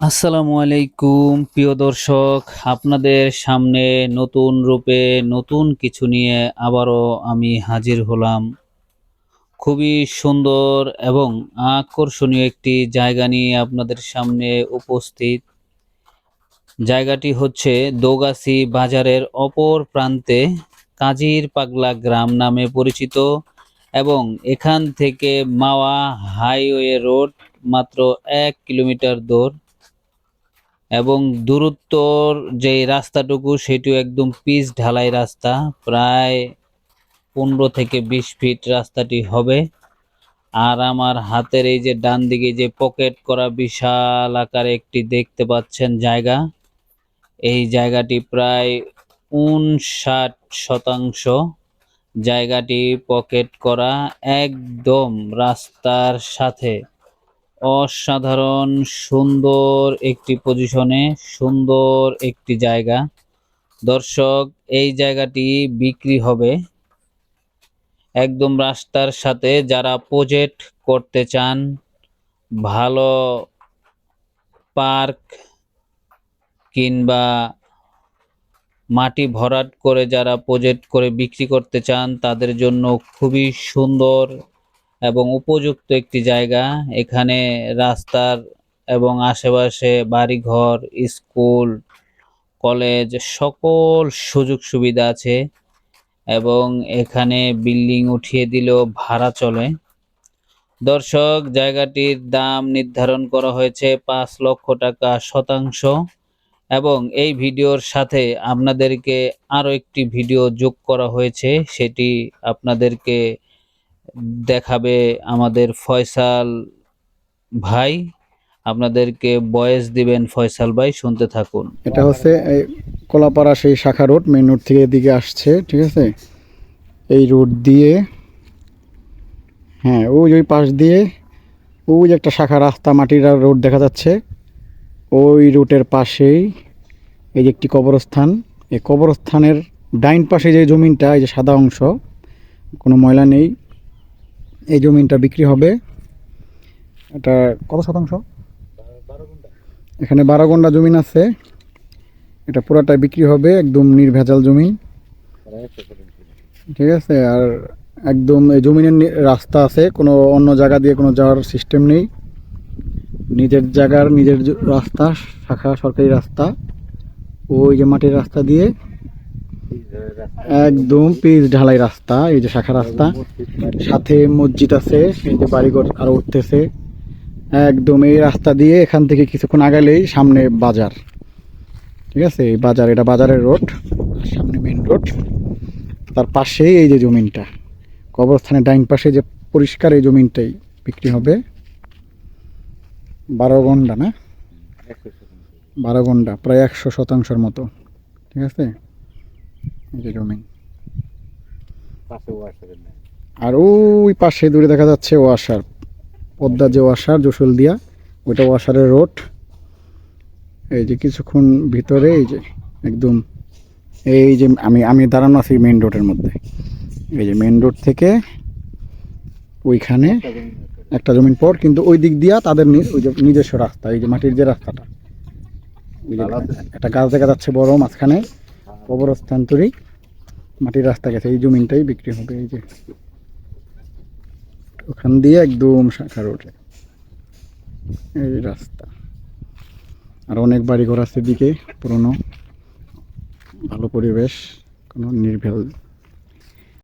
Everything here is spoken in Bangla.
আসসালামু আলাইকুম, প্রিয় দর্শক। আপনাদের সামনে নতুন রূপে নতুন কিছু নিয়ে আবারও আমি হাজির হলাম। খুবই সুন্দর এবং আকর্ষণীয় একটি জায়গা নিয়ে আপনাদের সামনে উপস্থিত। জায়গাটি হচ্ছে দোগাছি বাজারের অপর প্রান্তে কাজীর পাগলা গ্রাম নামে পরিচিত এবং এখান থেকে মাওয়া হাইওয়ে রোড মাত্র এক কিলোমিটার দূর। এবং দূরত্বর যে রাস্তাটুকু, সেটিও একদম পিচ ঢালাই রাস্তা। প্রায় পনেরো থেকে বিশ ফিট রাস্তাটি হবে। আর আমার হাতের এই যে ডান দিকে যে পকেট করা বিশাল আকারে একটি দেখতে পাচ্ছেন জায়গা। এই জায়গাটি প্রায় উনষাট শতাংশ জায়গাটি পকেট করা একদম রাস্তার সাথে। অসাধারণ, সুন্দর একটি পজিশনে সুন্দর একটি জায়গা। দর্শক, এই জায়গাটি বিক্রি হবে। একদম রাস্তার সাথে যারা প্রজেক্ট করতে চান, ভালো পার্ক কিংবা মাটি ভরাট করে যারা প্রজেক্ট করে বিক্রি করতে চান, তাদের জন্য খুবই সুন্দর এবং উপযুক্ত একটি জায়গা। এখানে রাস্তার এবং আশেপাশে বাড়িঘর, স্কুল, কলেজ, সকল সুযোগ সুবিধা আছে এবং এখানে বিল্ডিং উঠিয়ে দিলেও ভাড়া চলে। দর্শক, জায়গাটির দাম নির্ধারণ করা হয়েছে পাঁচ লক্ষ টাকা শতাংশ এবং এই ভিডিওর সাথে আপনাদেরকে আরও একটি ভিডিও যোগ করা হয়েছে। সেটি আপনাদেরকে দেখাবে আমাদের ফয়সাল ভাই। আপনাদেরকে বয়েস দিবেন ফয়সাল ভাই, শুনতে থাকুন। এটা হচ্ছে এই কলাপাড়া সেই শাখা রোড মেন রোড থেকে এদিকে আসছে, ঠিক আছে? এই রোড দিয়ে হ্যাঁ ওই ওই পাশ দিয়ে, ওই একটা শাখা রাস্তা মাটির রোড দেখা যাচ্ছে। ওই রুটের পাশেই এই যে একটি কবরস্থান, এই কবরস্থানের ডাইন পাশে যে জমিনটা, এই যে সাদা অংশ, কোনো ময়লা নেই। এই জমিনটা বিক্রি হবে। এটা কত শতাংশ? এখানে বারো গন্ডা জমিন আছে। এটা পুরাটা বিক্রি হবে, একদম নির্ভেজাল জমিন। ঠিক আছে, আর একদম এই জমিনের রাস্তা আছে, কোনো অন্য জায়গা দিয়ে কোনো যাওয়ার সিস্টেম নেই। নিজের জায়গার নিজের রাস্তা, শাখা সরকারি রাস্তা। ওই যে মাটির রাস্তা দিয়ে একদম পিচ ঢালাই রাস্তা, এই যে শাখা রাস্তা। সাথে মসজিদ আছে এই যে বাড়িঘর আরও উঠতেছে। একদম এই রাস্তা দিয়ে এখান থেকে কিছুক্ষণ আগালেই সামনে বাজার। ঠিক আছে? এই বাজার, এটা বাজারের রোড সামনে মেইন রোড তার পাশেই এই যে জমিনটা। কবরস্থানের ডাইন পাশে যে পরিষ্কার এই জমিনটাই বিক্রি হবে। বারো গন্ডা না? বারো গন্ডা প্রায় একশো শতাংশের মতো। ঠিক আছে? আর ওই পাশে দূরে দেখা যাচ্ছে ওয়াশার পদ্মা যে ওয়াশার জসুল দিয়া ওইটা ওয়াশারের রোড। এই যে কিছুক্ষণ ভিতরে এই যে একদম এই যে আমি আমি দাঁড়ানো আছি মেইন রোডের মধ্যে। এই যে মেন রোড থেকে ওইখানে একটা জমিন পর কিন্তু ওই দিক দিয়া তাদের ওই যে নিজস্ব রাস্তা এই যে মাটির যে রাস্তাটা। একটা গাছ দেখা যাচ্ছে বড় মাঝখানে। কবরস্থান তৈরি মাটির রাস্তা গেছে, এই জমিনটাই বিক্রি হবে, এই যে। ওখান দিয়ে একদম শাখা রোডে। এই রাস্তা। আর অনেক বাড়ি ঘর আছে দিকে পুরনো, ভালো পরিবেশ, কোনো নির্ভেল